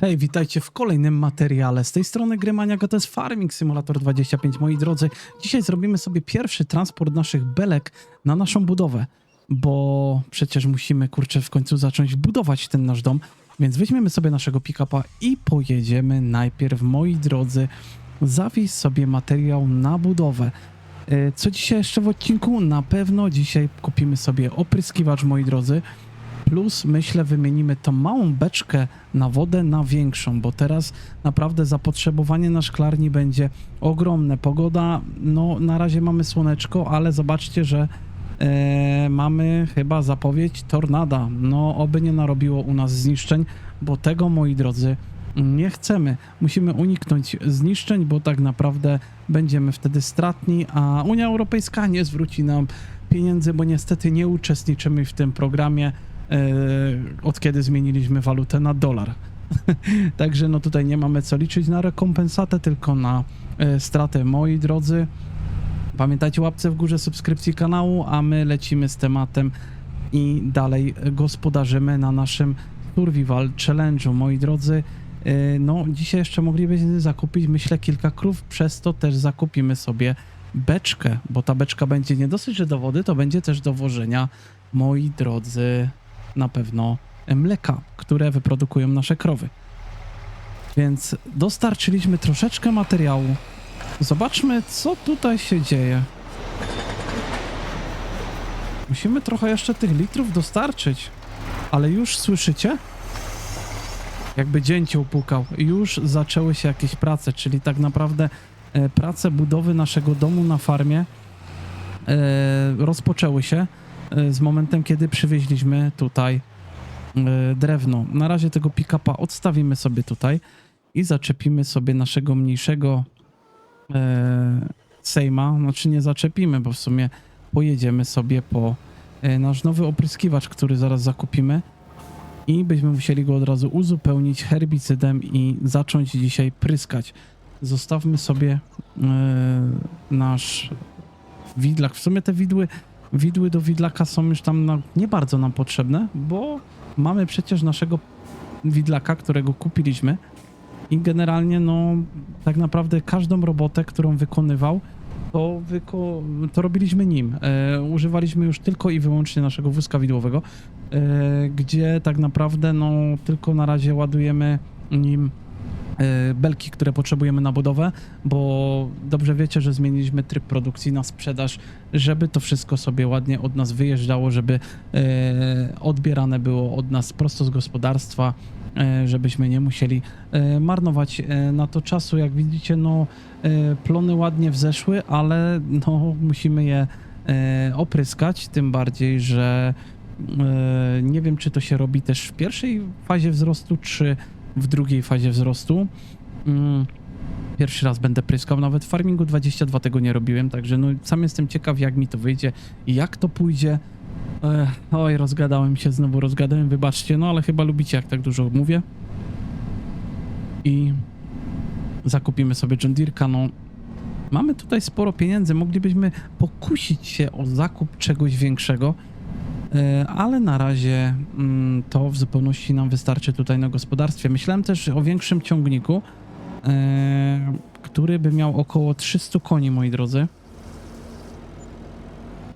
Hej, witajcie w kolejnym materiale. Z tej strony Grymaniaga to jest Farming Simulator 25, moi drodzy. Dzisiaj zrobimy sobie pierwszy transport naszych belek na naszą budowę, bo przecież musimy, kurczę, w końcu zacząć budować ten nasz dom. Więc weźmiemy sobie naszego pick-upa i pojedziemy najpierw, moi drodzy, zawieźć sobie materiał na budowę. E, Co dzisiaj jeszcze w odcinku? Na pewno dzisiaj kupimy sobie opryskiwacz, moi drodzy. Plus myślę wymienimy tą małą beczkę na wodę na większą, bo teraz naprawdę zapotrzebowanie na szklarni będzie ogromne. Pogoda, no na razie mamy słoneczko, ale zobaczcie, że e, mamy chyba zapowiedź tornada. No oby nie narobiło u nas zniszczeń, bo tego moi drodzy nie chcemy. Musimy uniknąć zniszczeń, bo tak naprawdę będziemy wtedy stratni, a Unia Europejska nie zwróci nam pieniędzy, bo niestety nie uczestniczymy w tym programie od kiedy zmieniliśmy walutę na dolar. Także no tutaj nie mamy co liczyć na rekompensatę, tylko na e, stratę. Moi drodzy, pamiętajcie łapce w górze subskrypcji kanału, a my lecimy z tematem i dalej gospodarzymy na naszym Survival Challenge'u. Moi drodzy, e, no dzisiaj jeszcze moglibyśmy zakupić, myślę, kilka krów, przez to też zakupimy sobie beczkę, bo ta beczka będzie nie dosyć, że do wody, to będzie też do wożenia, moi drodzy, na pewno mleka, które wyprodukują nasze krowy. Więc dostarczyliśmy troszeczkę materiału. Zobaczmy, co tutaj się dzieje. Musimy trochę jeszcze tych litrów dostarczyć. Ale już słyszycie? Jakby dzięcioł pukał. Już zaczęły się jakieś prace, czyli tak naprawdę e, prace budowy naszego domu na farmie e, rozpoczęły się z momentem, kiedy przywieźliśmy tutaj e, drewno. Na razie tego pick-upa odstawimy sobie tutaj i zaczepimy sobie naszego mniejszego e, Sejma. Znaczy nie zaczepimy, bo w sumie pojedziemy sobie po nasz nowy opryskiwacz, który zaraz zakupimy i byśmy musieli go od razu uzupełnić herbicydem i zacząć dzisiaj pryskać. Zostawmy sobie e, nasz widlak. W sumie te widły, widły do widlaka są już tam na, nie bardzo nam potrzebne, bo mamy przecież naszego widlaka, którego kupiliśmy i generalnie no tak naprawdę każdą robotę, którą wykonywał, to, wyko to robiliśmy nim. E, używaliśmy już tylko i wyłącznie naszego wózka widłowego, e, gdzie tak naprawdę no tylko na razie ładujemy nim belki, które potrzebujemy na budowę, bo dobrze wiecie, że zmieniliśmy tryb produkcji na sprzedaż, żeby to wszystko sobie ładnie od nas wyjeżdżało, żeby e, odbierane było od nas prosto z gospodarstwa, e, żebyśmy nie musieli marnować na to czasu. Jak widzicie, no plony ładnie wzeszły, ale no musimy je opryskać, tym bardziej, że nie wiem, czy to się robi też w pierwszej fazie wzrostu, czy w drugiej fazie wzrostu. Mm, Pierwszy raz będę pryskał, nawet w farmingu 22 tego nie robiłem, także no sam jestem ciekaw jak mi to wyjdzie i jak to pójdzie. Ech, oj, rozgadałem się, znowu rozgadałem, wybaczcie, no ale chyba lubicie jak tak dużo mówię. I zakupimy sobie John Deere'ka, no mamy tutaj sporo pieniędzy, moglibyśmy pokusić się o zakup czegoś większego, ale na razie mm, to w zupełności nam wystarczy tutaj na gospodarstwie. Myślałem też o większym ciągniku, e, który by miał około 300 koni, moi drodzy.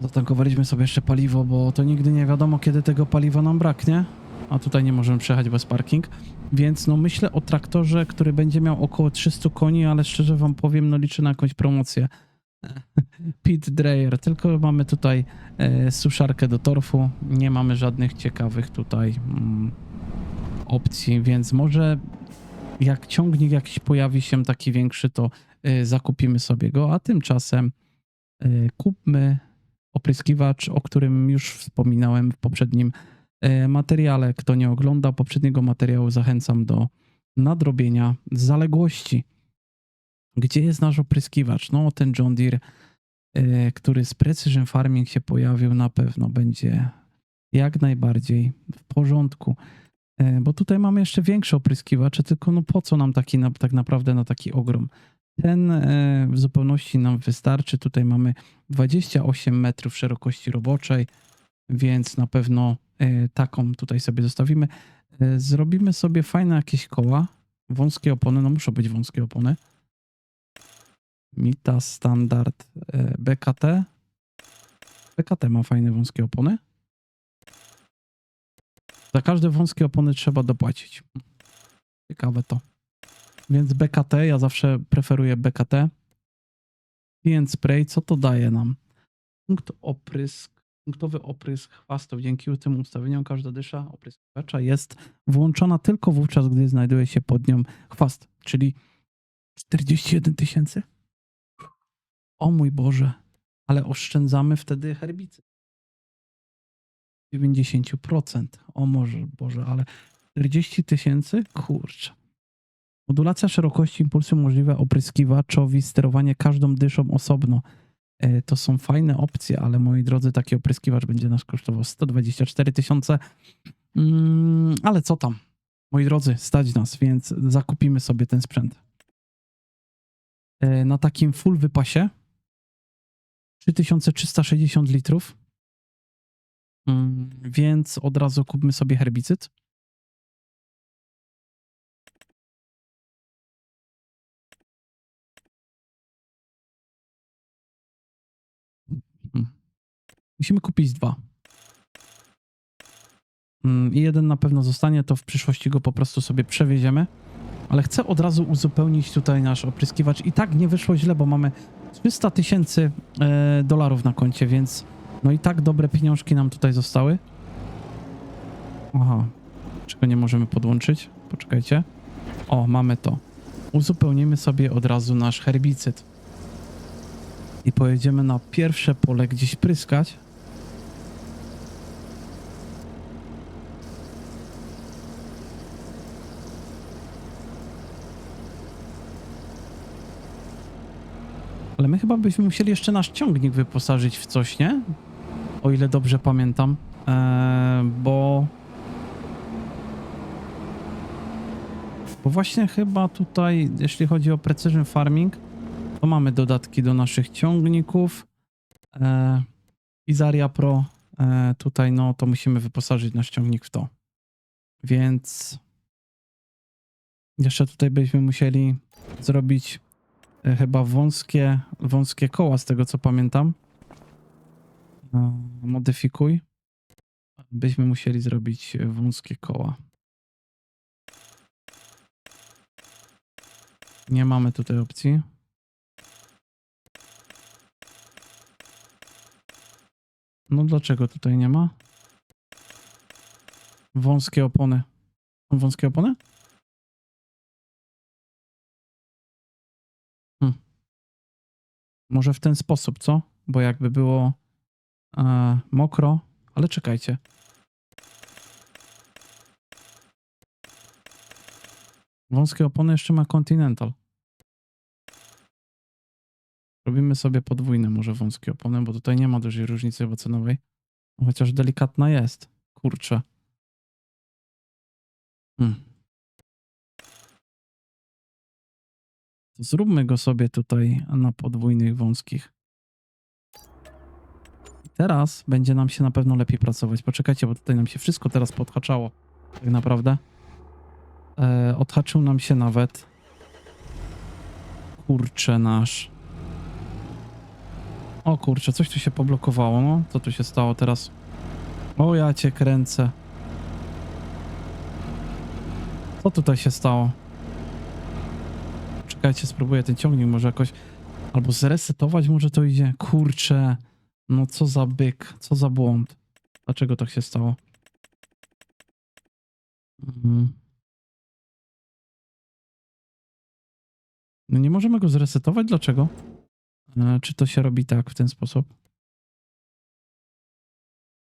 Zatankowaliśmy sobie jeszcze paliwo, bo to nigdy nie wiadomo, kiedy tego paliwa nam braknie. A tutaj nie możemy przejechać bez parking. Więc no myślę o traktorze, który będzie miał około 300 koni, ale szczerze wam powiem, no liczę na jakąś promocję. Pit Drayer, tylko mamy tutaj e, suszarkę do torfu, nie mamy żadnych ciekawych tutaj mm, opcji, więc może jak ciągnik jakiś pojawi się taki większy, to e, zakupimy sobie go, a tymczasem e, kupmy opryskiwacz, o którym już wspominałem w poprzednim materiale. Kto nie oglądał poprzedniego materiału, zachęcam do nadrobienia zaległości. Gdzie jest nasz opryskiwacz? No, ten John Deere, e, który z Precision Farming się pojawił, na pewno będzie jak najbardziej w porządku. E, Bo tutaj mamy jeszcze większe opryskiwacze, tylko no po co nam taki na, tak naprawdę na taki ogrom? Ten e, w zupełności nam wystarczy. Tutaj mamy 28 metrów szerokości roboczej, więc na pewno taką tutaj sobie zostawimy. Zrobimy sobie fajne jakieś koła. Wąskie opony, no muszą być wąskie opony. Mita standard e, BKT. BKT ma fajne wąskie opony. Za każde wąskie opony trzeba dopłacić. Ciekawe to. Więc BKT, ja zawsze preferuję BKT. Klient spray, co to daje nam? Punkt oprysk, punktowy oprysk chwastów. Dzięki tym ustawieniom każda dysza opryskiwacza jest włączona tylko wówczas, gdy znajduje się pod nią chwast, czyli 41 tysięcy. O mój Boże, ale oszczędzamy wtedy herbicyd. 90%. O może, Boże, ale 40 tysięcy? Kurczę. Modulacja szerokości impulsu umożliwia opryskiwaczowi sterowanie każdą dyszą osobno. E, To są fajne opcje, ale moi drodzy, taki opryskiwacz będzie nas kosztował 124 tysiące. Mm, ale co tam? Moi drodzy, stać nas, więc zakupimy sobie ten sprzęt. E, Na takim full wypasie 3360 litrów. Mm, Więc od razu kupmy sobie herbicyd. Musimy kupić dwa. Mm, jeden na pewno zostanie, to w przyszłości go po prostu sobie przewieziemy. Ale chcę od razu uzupełnić tutaj nasz opryskiwacz. I tak nie wyszło źle, bo mamy 300 tysięcy e, dolarów na koncie, więc no i tak dobre pieniążki nam tutaj zostały. Aha, czego nie możemy podłączyć? Poczekajcie. O, mamy to. Uzupełnimy sobie od razu nasz herbicyd. I pojedziemy na pierwsze pole gdzieś pryskać. Chyba byśmy musieli jeszcze nasz ciągnik wyposażyć w coś, nie? O ile dobrze pamiętam. Eee, bo. Bo właśnie chyba tutaj, jeśli chodzi o precision farming, to mamy dodatki do naszych ciągników. Eee, Izaria Pro. Eee, tutaj, no, to musimy wyposażyć nasz ciągnik w to. Więc. Jeszcze tutaj byśmy musieli zrobić chyba wąskie, wąskie koła, z tego co pamiętam. E, Modyfikuj. Byśmy musieli zrobić e, wąskie koła. Nie mamy tutaj opcji. No dlaczego tutaj nie ma? Wąskie opony. Wąskie opony? Może w ten sposób, co? Bo jakby było e, mokro, ale czekajcie. Wąskie opony jeszcze ma Continental. Robimy sobie podwójne może wąskie opony, bo tutaj nie ma dużej różnicy cenowej. Chociaż delikatna jest. Kurczę. Hmm. To zróbmy go sobie tutaj na podwójnych wąskich. Teraz będzie nam się na pewno lepiej pracować. Poczekajcie, bo tutaj nam się wszystko teraz podhaczało. Tak naprawdę. E, odhaczył nam się nawet. Kurczę nasz. O kurczę, coś tu się poblokowało, no. Co tu się stało teraz? O, ja cię kręcę. Co tutaj się stało? Czekajcie, spróbuję ten ciągnik może jakoś... Albo zresetować może to idzie. Kurczę. No co za byk, co za błąd. Dlaczego tak się stało? Mhm. No nie możemy go zresetować? Dlaczego? E, Czy to się robi tak, w ten sposób?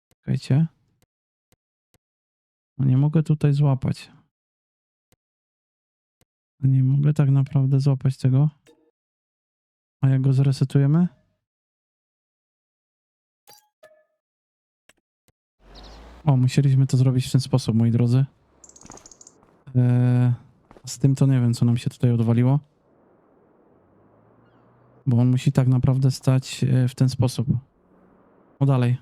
Czekajcie. No nie mogę tutaj złapać. Nie mogę tak naprawdę złapać tego. A jak go zresetujemy? O, musieliśmy to zrobić w ten sposób, moi drodzy. Eee, z tym to nie wiem, co nam się tutaj odwaliło. Bo on musi tak naprawdę stać e, w ten sposób. O dalej.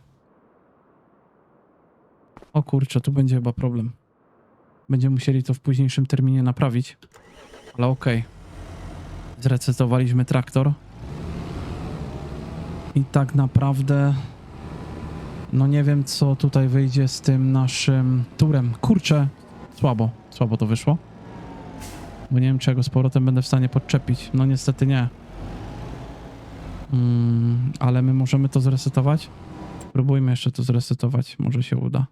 O kurczę, tu będzie chyba problem. Będziemy musieli to w późniejszym terminie naprawić. Ale okej. Zrecytowaliśmy traktor. I tak naprawdę... No nie wiem, co tutaj wyjdzie z tym naszym turem. Kurczę, słabo, słabo to wyszło. Bo nie wiem, czy ja go z powrotem będę w stanie podczepić. No niestety nie. Mm, ale my możemy to zresetować. Spróbujmy jeszcze to zresetować. Może się uda.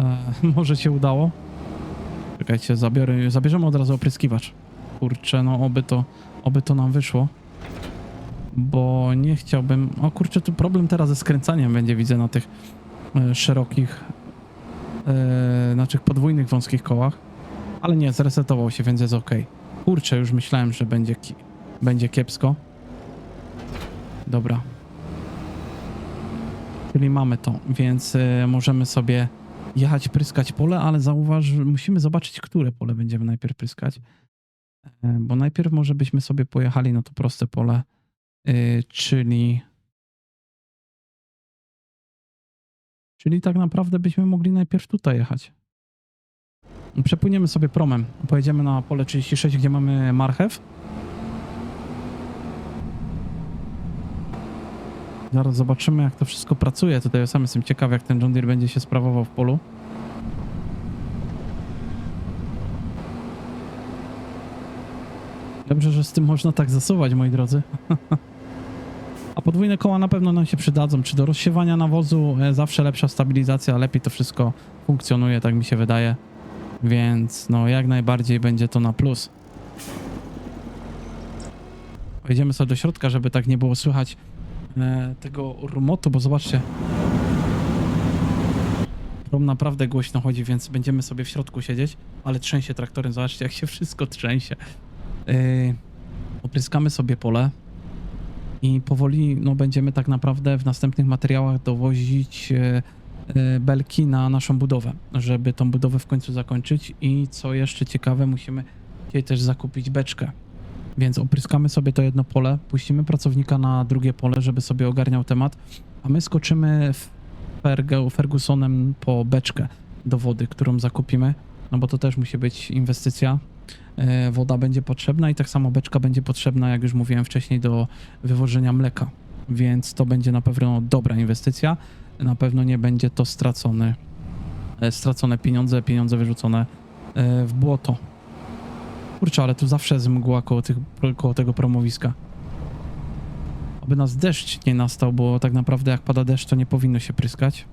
E, może się udało. Czekajcie, zabiorę, zabierzemy od razu opryskiwacz. Kurczę, no oby to, oby to nam wyszło. Bo nie chciałbym... O kurczę, tu problem teraz ze skręcaniem będzie, widzę, na tych e, szerokich, e, znaczy podwójnych wąskich kołach. Ale nie, zresetował się, więc jest ok. Kurczę, już myślałem, że będzie, ki- będzie kiepsko. Dobra. Czyli mamy to, więc e, możemy sobie jechać, pryskać pole, ale zauważ, musimy zobaczyć, które pole będziemy najpierw pryskać. E, Bo najpierw może byśmy sobie pojechali na to proste pole, e, czyli... Czyli tak naprawdę byśmy mogli najpierw tutaj jechać. Przepłyniemy sobie promem. Pojedziemy na pole 36, gdzie mamy marchew. Zaraz zobaczymy, jak to wszystko pracuje. Tutaj ja sam jestem ciekaw, jak ten John Deere będzie się sprawował w polu. Dobrze, że z tym można tak zasuwać, moi drodzy. A podwójne koła na pewno nam się przydadzą. Czy do rozsiewania nawozu e, zawsze lepsza stabilizacja, lepiej to wszystko funkcjonuje, tak mi się wydaje. Więc no jak najbardziej będzie to na plus. Wejdziemy sobie do środka, żeby tak nie było słychać e, tego rumotu, bo zobaczcie. Rum naprawdę głośno chodzi, więc będziemy sobie w środku siedzieć, ale trzęsie traktorem. Zobaczcie, jak się wszystko trzęsie. Yy, opryskamy sobie pole i powoli no, będziemy tak naprawdę w następnych materiałach dowozić e, e, belki na naszą budowę, żeby tą budowę w końcu zakończyć i co jeszcze ciekawe, musimy dzisiaj też zakupić beczkę. Więc opryskamy sobie to jedno pole, puścimy pracownika na drugie pole, żeby sobie ogarniał temat, a my skoczymy Fergusonem po beczkę do wody, którą zakupimy, no bo to też musi być inwestycja. E, Woda będzie potrzebna i tak samo beczka będzie potrzebna, jak już mówiłem wcześniej, do wywożenia mleka. Więc to będzie na pewno dobra inwestycja. Na pewno nie będzie to stracone, stracone pieniądze, pieniądze wyrzucone e, w błoto. Kurczę, ale tu zawsze jest mgła koło, tych, koło tego promowiska. Aby nas deszcz nie nastał, bo tak naprawdę jak pada deszcz, to nie powinno się pryskać.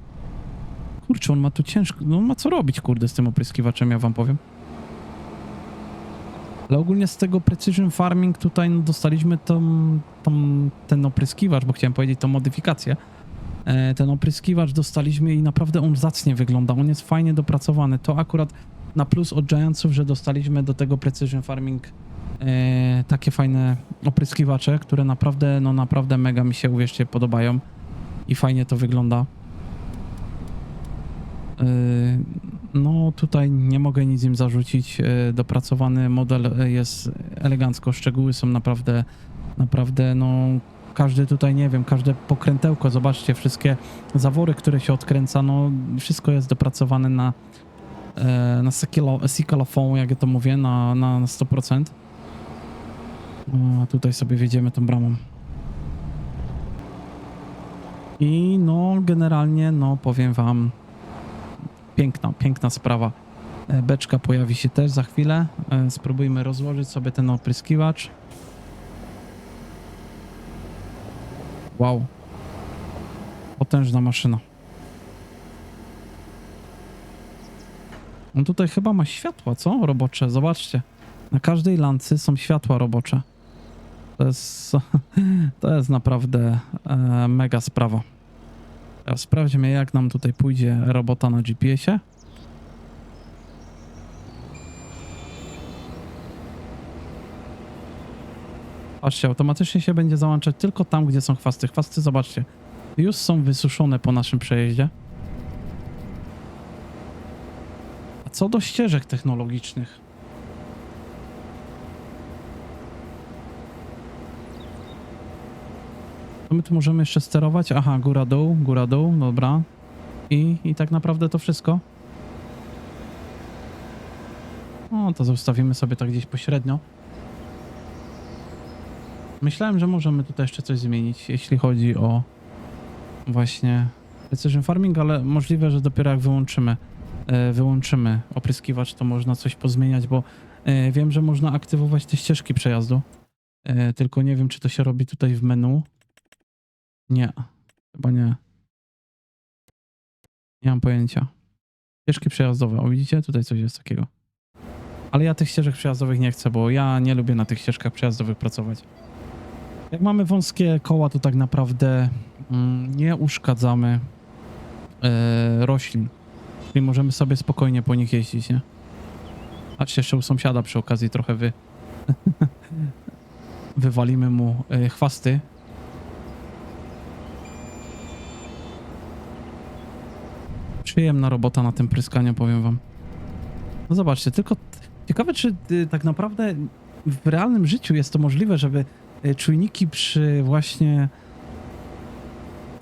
Kurczę, on ma tu ciężko, no on ma co robić, kurde, z tym opryskiwaczem, ja wam powiem. Ale ogólnie z tego Precision Farming tutaj no, dostaliśmy tą, tą, ten opryskiwacz, bo chciałem powiedzieć tą modyfikację. E, ten opryskiwacz dostaliśmy i naprawdę on zacnie wygląda. On jest fajnie dopracowany. To akurat na plus od Giantsów, że dostaliśmy do tego Precision Farming e, takie fajne opryskiwacze, które naprawdę, no naprawdę mega mi się, uwierzcie, podobają i fajnie to wygląda. E, no tutaj nie mogę nic im zarzucić. E, Dopracowany model jest elegancko, szczegóły są naprawdę, naprawdę, no każdy tutaj, nie wiem, każde pokrętełko, zobaczcie, wszystkie zawory, które się odkręca, no wszystko jest dopracowane na, na Sikalophone, jak ja to mówię, na, na 100%. No, a tutaj sobie wjedziemy tą bramą. I no, generalnie, no powiem wam, piękna, piękna sprawa. E, Beczka pojawi się też za chwilę. E, Spróbujmy rozłożyć sobie ten opryskiwacz. Wow. Potężna maszyna. On tutaj chyba ma światła, co? Robocze, zobaczcie. Na każdej lancy są światła robocze. To jest, to jest naprawdę e, mega sprawa. Sprawdźmy, jak nam tutaj pójdzie robota na GPS-ie. Patrzcie, automatycznie się będzie załączać tylko tam, gdzie są chwasty. Chwasty, zobaczcie, już są wysuszone po naszym przejeździe. A co do ścieżek technologicznych? To my tu możemy jeszcze sterować? Aha, góra-dół, góra-dół, dobra. I, I tak naprawdę to wszystko. O, to zostawimy sobie tak gdzieś pośrednio. Myślałem, że możemy tutaj jeszcze coś zmienić, jeśli chodzi o właśnie precision farming, ale możliwe, że dopiero jak wyłączymy, wyłączymy opryskiwacz, to można coś pozmieniać, bo e, wiem, że można aktywować te ścieżki przejazdu. E, tylko nie wiem, czy to się robi tutaj w menu. Nie, chyba nie. Nie mam pojęcia. Ścieżki przejazdowe, o widzicie? Tutaj coś jest takiego. Ale ja tych ścieżek przejazdowych nie chcę, bo ja nie lubię na tych ścieżkach przejazdowych pracować. Jak mamy wąskie koła, to tak naprawdę mm, nie uszkadzamy e, roślin. Czyli możemy sobie spokojnie po nich jeździć, nie? Patrzcie, jeszcze u sąsiada przy okazji trochę wy... wywalimy mu e, chwasty. Przyjemna robota na tym pryskaniu, powiem wam. No zobaczcie, tylko ciekawe, czy y, tak naprawdę w realnym życiu jest to możliwe, żeby y, czujniki przy właśnie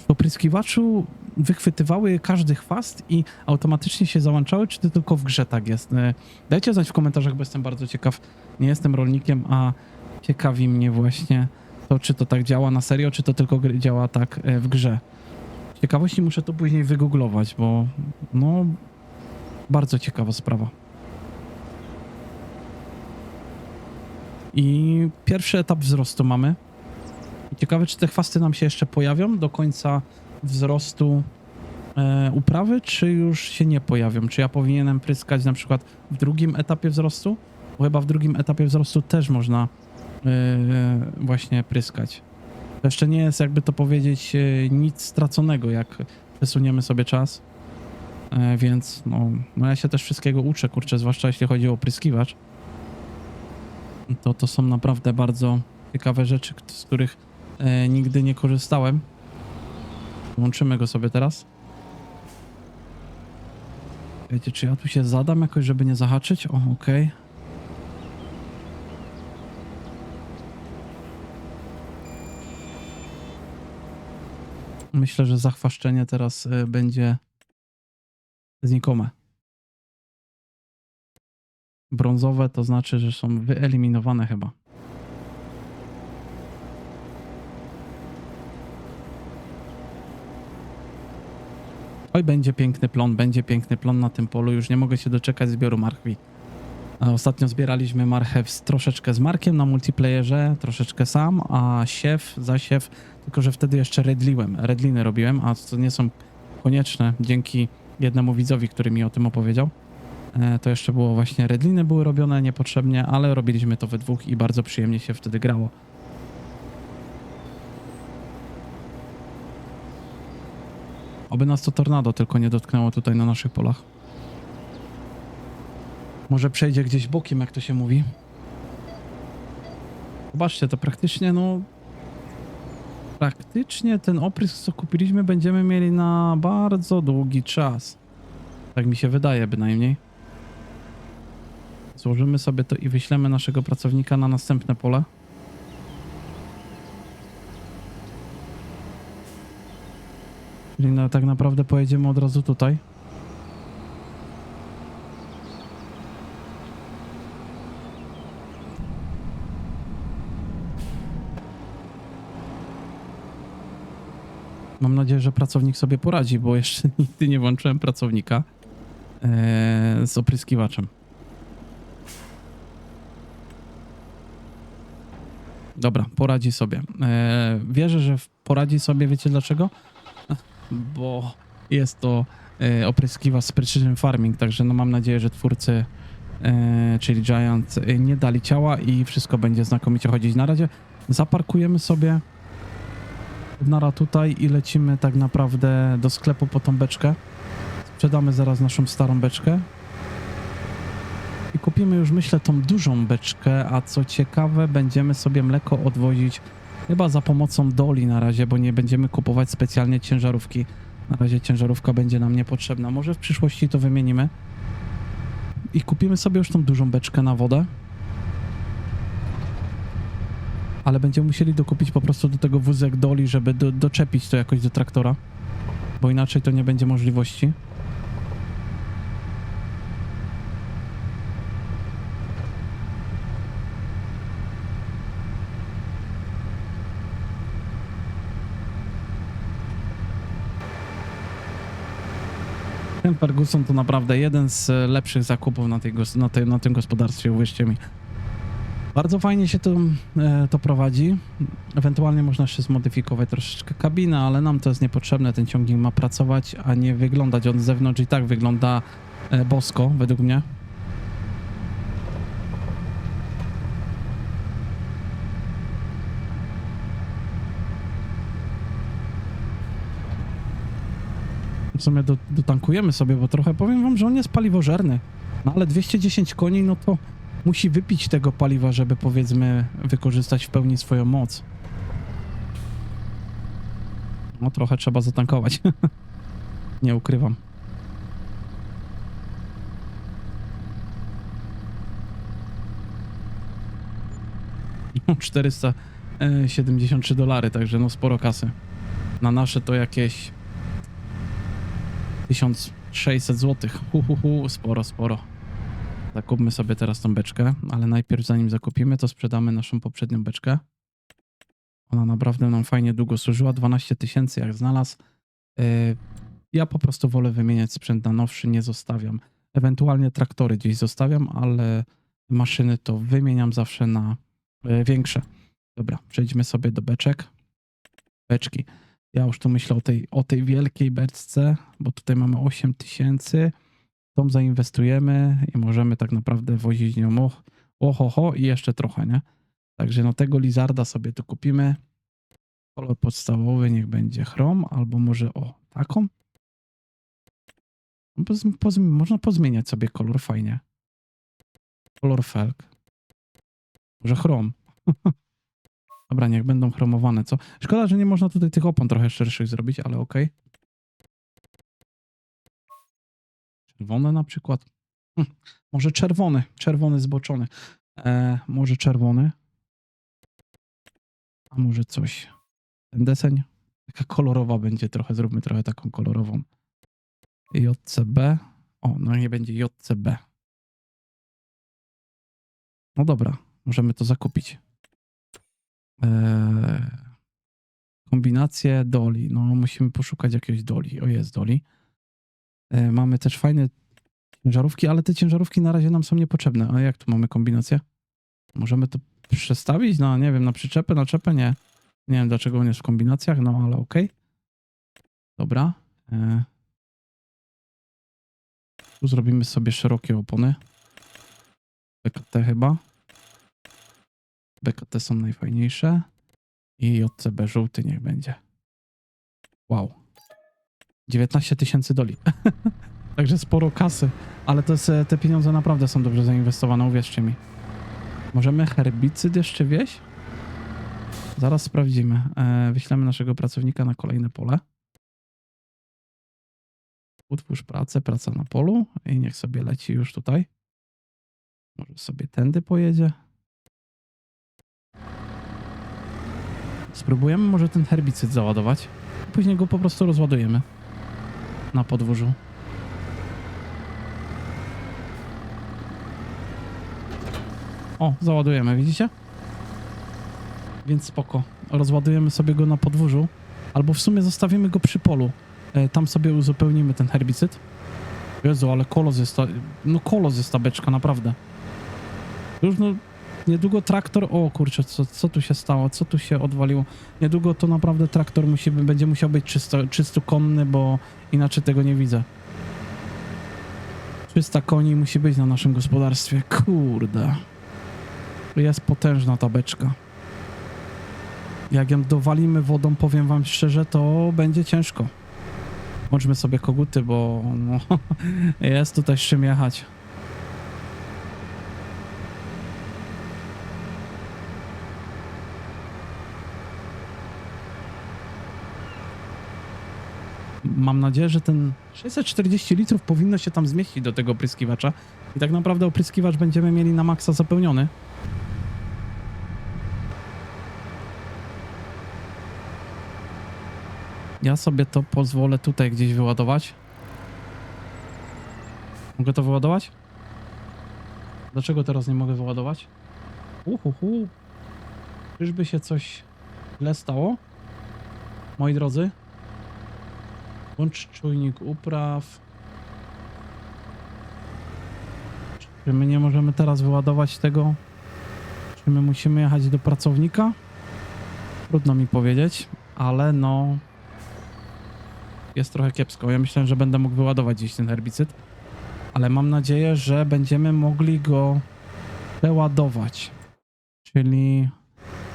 opryskiwaczu wychwytywały każdy chwast i automatycznie się załączały, czy to tylko w grze tak jest? Y, Dajcie znać w komentarzach, bo jestem bardzo ciekaw. Nie jestem rolnikiem, a ciekawi mnie właśnie to, czy to tak działa na serio, czy to tylko działa tak y, w grze. Ciekawości muszę to później wygooglować, bo no bardzo ciekawa sprawa. I pierwszy etap wzrostu mamy. Ciekawe, czy te chwasty nam się jeszcze pojawią do końca wzrostu e, uprawy, czy już się nie pojawią? Czy ja powinienem pryskać na przykład w drugim etapie wzrostu? Bo chyba w drugim etapie wzrostu też można e, właśnie pryskać. To jeszcze nie jest, jakby to powiedzieć, e, nic straconego, jak przesuniemy sobie czas. E, więc no, no ja się też wszystkiego uczę, kurczę, zwłaszcza jeśli chodzi o pryskiwacz to to są naprawdę bardzo ciekawe rzeczy, z których e, nigdy nie korzystałem. Włączymy go sobie teraz. Wiecie, czy ja tu się zadam jakoś, żeby nie zahaczyć? O, okej. Myślę, że zachwaszczenie teraz e, będzie znikome. Brązowe to znaczy, że są wyeliminowane chyba. Oj, będzie piękny plon, będzie piękny plon na tym polu. Już nie mogę się doczekać zbioru marchwi. Ostatnio zbieraliśmy marchew z, troszeczkę z Markiem na multiplayerze, troszeczkę sam, a siew, zasiew, tylko że wtedy jeszcze redliłem, redliny robiłem, a to nie są konieczne dzięki jednemu widzowi, który mi o tym opowiedział. E, To jeszcze było właśnie redliny były robione niepotrzebnie, ale robiliśmy to we dwóch i bardzo przyjemnie się wtedy grało. Oby nas to tornado tylko nie dotknęło tutaj na naszych polach. Może przejdzie gdzieś bokiem, jak to się mówi. Zobaczcie, to praktycznie, no... Praktycznie ten oprysk, co kupiliśmy, będziemy mieli na bardzo długi czas. Tak mi się wydaje bynajmniej. Złożymy sobie to i wyślemy naszego pracownika na następne pole. Czyli tak naprawdę pojedziemy od razu tutaj. Mam nadzieję, że pracownik sobie poradzi, bo jeszcze nigdy nie włączyłem pracownika e, z opryskiwaczem. Dobra, poradzi sobie. E, wierzę, że poradzi sobie, wiecie dlaczego? Bo jest to e, opryskiwacz z Precision Farming, także no mam nadzieję, że twórcy, e, czyli Giant, e, nie dali ciała i wszystko będzie znakomicie chodzić. Na razie zaparkujemy sobie nara tutaj i lecimy tak naprawdę do sklepu po tą beczkę. Sprzedamy zaraz naszą starą beczkę. I kupimy już, myślę, tą dużą beczkę, a co ciekawe, będziemy sobie mleko odwozić chyba za pomocą doli na razie, bo nie będziemy kupować specjalnie ciężarówki. Na razie ciężarówka będzie nam niepotrzebna. Może w przyszłości to wymienimy. I kupimy sobie już tą dużą beczkę na wodę. Ale będziemy musieli dokupić po prostu do tego wózek doli, żeby do, doczepić to jakoś do traktora. bo inaczej to nie będzie możliwości. Ten Ferguson to naprawdę jeden z e, lepszych zakupów na, tej, na, tej, na tym gospodarstwie, uwierzcie mi. Bardzo fajnie się to, e, to prowadzi. Ewentualnie można jeszcze zmodyfikować troszeczkę kabinę, ale nam to jest niepotrzebne. Ten ciągnik ma pracować, a nie wyglądać. On z zewnątrz i tak wygląda e, bosko, według mnie. Sumie do, dotankujemy sobie, bo trochę powiem wam, że on jest paliwożerny. No ale 210 koni, no to musi wypić tego paliwa, żeby powiedzmy wykorzystać w pełni swoją moc. No trochę trzeba zatankować. Nie ukrywam. No, 473 dolary, także no sporo kasy. Na nasze to jakieś 1600 zł. Hu, hu, hu, sporo, sporo. Zakupmy sobie teraz tą beczkę, ale najpierw zanim zakupimy, to sprzedamy naszą poprzednią beczkę. Ona naprawdę nam fajnie długo służyła, 12 tysięcy jak znalazł. Yy, ja po prostu wolę wymieniać sprzęt na nowszy, nie zostawiam. Ewentualnie traktory gdzieś zostawiam, ale maszyny to wymieniam zawsze na yy, większe. Dobra, przejdźmy sobie do beczek. Beczki. Ja już tu myślę o tej, o tej wielkiej beczce, bo tutaj mamy 8 tysięcy. Tą zainwestujemy i możemy tak naprawdę wozić nią och, ohoho i jeszcze trochę, nie? Także no tego Lizarda sobie tu kupimy. Kolor podstawowy niech będzie chrom, albo może o taką. No, poz, poz, można pozmieniać sobie kolor fajnie. Kolor felg. Może chrom. Dobra, niech będą chromowane, co? Szkoda, że nie można tutaj tych opon trochę szerszych zrobić, ale okej. Czerwone na przykład. Hm, może czerwony, czerwony zboczony. E, może czerwony. A może coś. Ten deseń. Taka kolorowa będzie trochę, zróbmy trochę taką kolorową. JCB. O, no nie będzie JCB. No dobra, możemy to zakupić. Eee, kombinacje doli. No, musimy poszukać jakiegoś doli. O, jest doli. E, mamy też fajne ciężarówki, ale te ciężarówki na razie nam są niepotrzebne. A jak tu mamy kombinację? Możemy to przestawić na, nie wiem, na przyczepę, na czepę? Nie. Nie wiem, dlaczego on jest w kombinacjach, no ale okej. Dobra. E, tu zrobimy sobie szerokie opony. BKT chyba. BKT są najfajniejsze. I JCB żółty niech będzie. Wow. 19 tysięcy doli. Także sporo kasy. Ale to jest, te pieniądze naprawdę są dobrze zainwestowane, uwierzcie mi. Możemy herbicyd jeszcze wieść? Zaraz sprawdzimy. E, wyślemy naszego pracownika na kolejne pole. Utwórz pracę, praca na polu i niech sobie leci już tutaj. Może sobie tędy pojedzie. Spróbujemy może ten herbicyd załadować. Później go po prostu rozładujemy na podwórzu. O, załadujemy, widzicie? Więc spoko. Rozładujemy sobie go na podwórzu, albo w sumie zostawimy go przy polu. E, tam sobie uzupełnimy ten herbicyd. Jezu, ale kolos jest ta... No kolos jest ta beczka, naprawdę. Już no... Niedługo traktor... O kurczę, co, co tu się stało? Co tu się odwaliło? Niedługo to naprawdę traktor musi, będzie musiał być czysto, czysto konny, bo inaczej tego nie widzę. 300 koni musi być na naszym gospodarstwie. Kurde. Jest potężna ta beczka. Jak ją dowalimy wodą, powiem wam szczerze, to będzie ciężko. Włączmy sobie koguty, bo no, jest tutaj z czym jechać. Mam nadzieję, że ten 640 litrów powinno się tam zmieścić do tego opryskiwacza. I tak naprawdę opryskiwacz będziemy mieli na maksa zapełniony. Ja sobie to pozwolę tutaj gdzieś wyładować. Mogę to wyładować? Dlaczego teraz nie mogę wyładować? Uhuhu. Czyżby się coś źle stało? Moi drodzy. Włącz czujnik upraw. Czy my nie możemy teraz wyładować tego? Czy my musimy jechać do pracownika? Trudno mi powiedzieć, ale no... Jest trochę kiepsko. Ja myślałem, że będę mógł wyładować gdzieś ten herbicyd. Ale mam nadzieję, że będziemy mogli go przeładować. Czyli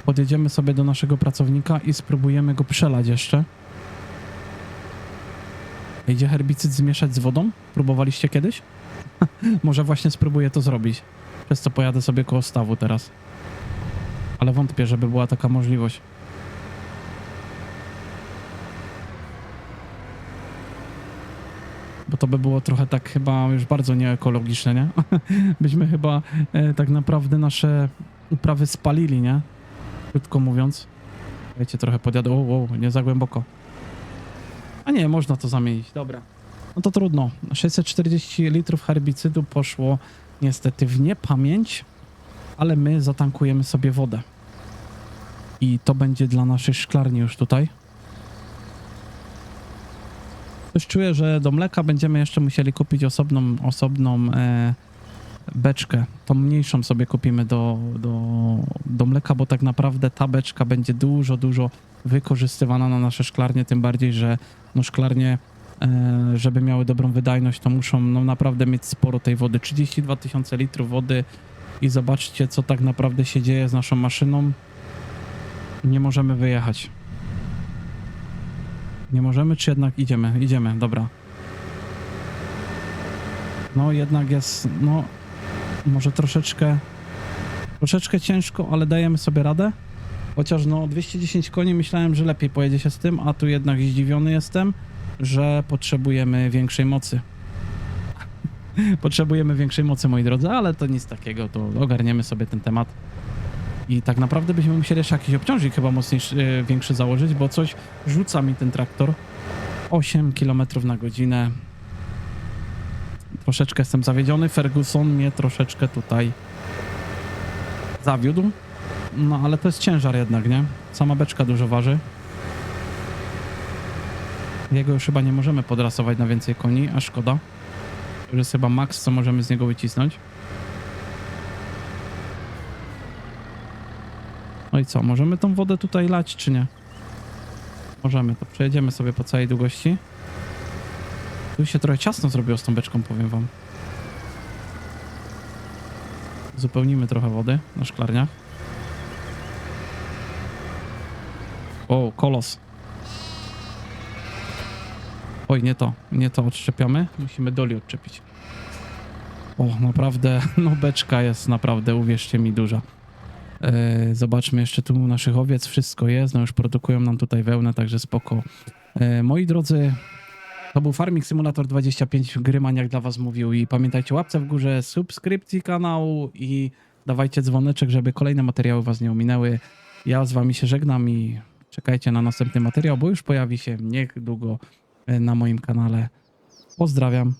podjedziemy sobie do naszego pracownika i spróbujemy go przelać jeszcze. Idzie herbicyd zmieszać z wodą? Próbowaliście kiedyś? Może właśnie spróbuję to zrobić. Przez co pojadę sobie koło stawu teraz. Ale wątpię, żeby była taka możliwość. Bo to by było trochę tak chyba już bardzo nieekologiczne, nie? Byśmy chyba e, tak naprawdę nasze uprawy spalili, nie? Krótko mówiąc. Wiecie, trochę podjadę. O, o, nie za głęboko. A nie, można to zamienić, dobra. No to trudno. 640 litrów herbicydu poszło niestety w niepamięć, ale my zatankujemy sobie wodę. I to będzie dla naszej szklarni już tutaj. Coś czuję, że do mleka będziemy jeszcze musieli kupić osobną, osobną e, beczkę. Tą mniejszą sobie kupimy do, do, do mleka, bo tak naprawdę ta beczka będzie dużo, dużo wykorzystywana na nasze szklarnie, tym bardziej, że no szklarnie, e, żeby miały dobrą wydajność, to muszą no naprawdę mieć sporo tej wody. 32 tysiące litrów wody i zobaczcie, co tak naprawdę się dzieje z naszą maszyną. Nie możemy wyjechać. Nie możemy, czy jednak idziemy? Idziemy, dobra. No jednak jest, no może troszeczkę, troszeczkę ciężko, ale dajemy sobie radę. Chociaż no 210 koni myślałem, że lepiej pojedzie się z tym, a tu jednak zdziwiony jestem, że potrzebujemy większej mocy. potrzebujemy większej mocy, moi drodzy, ale to nic takiego, to ogarniemy sobie ten temat. I tak naprawdę byśmy musieli jeszcze jakiś obciążnik chyba mocniejszy, e, większy założyć, bo coś rzuca mi ten traktor. 8 km na godzinę. Troszeczkę jestem zawiedziony. Ferguson mnie troszeczkę tutaj zawiódł. No ale to jest ciężar jednak, nie? Sama beczka dużo waży. Jego już chyba nie możemy podrasować na więcej koni, a szkoda. To jest chyba maks, co możemy z niego wycisnąć. No i co, możemy tą wodę tutaj lać, czy nie? Możemy, to przejedziemy sobie po całej długości. Tu się trochę ciasno zrobiło z tą beczką, powiem wam. Zupełnimy trochę wody na szklarniach. O, kolos. Oj, nie to, nie to odczepiamy. Musimy doli odczepić. O, naprawdę, no beczka jest naprawdę, uwierzcie mi, duża. E, zobaczmy jeszcze tu naszych owiec, wszystko jest, no już produkują nam tutaj wełnę, także spoko. E, moi drodzy, to był Farming Simulator 25, Gryman jak dla was mówił i pamiętajcie łapce w górze, subskrypcji kanału i dawajcie dzwoneczek, żeby kolejne materiały was nie ominęły. Ja z wami się żegnam i czekajcie na następny materiał, bo już pojawi się niedługo e, na moim kanale. Pozdrawiam.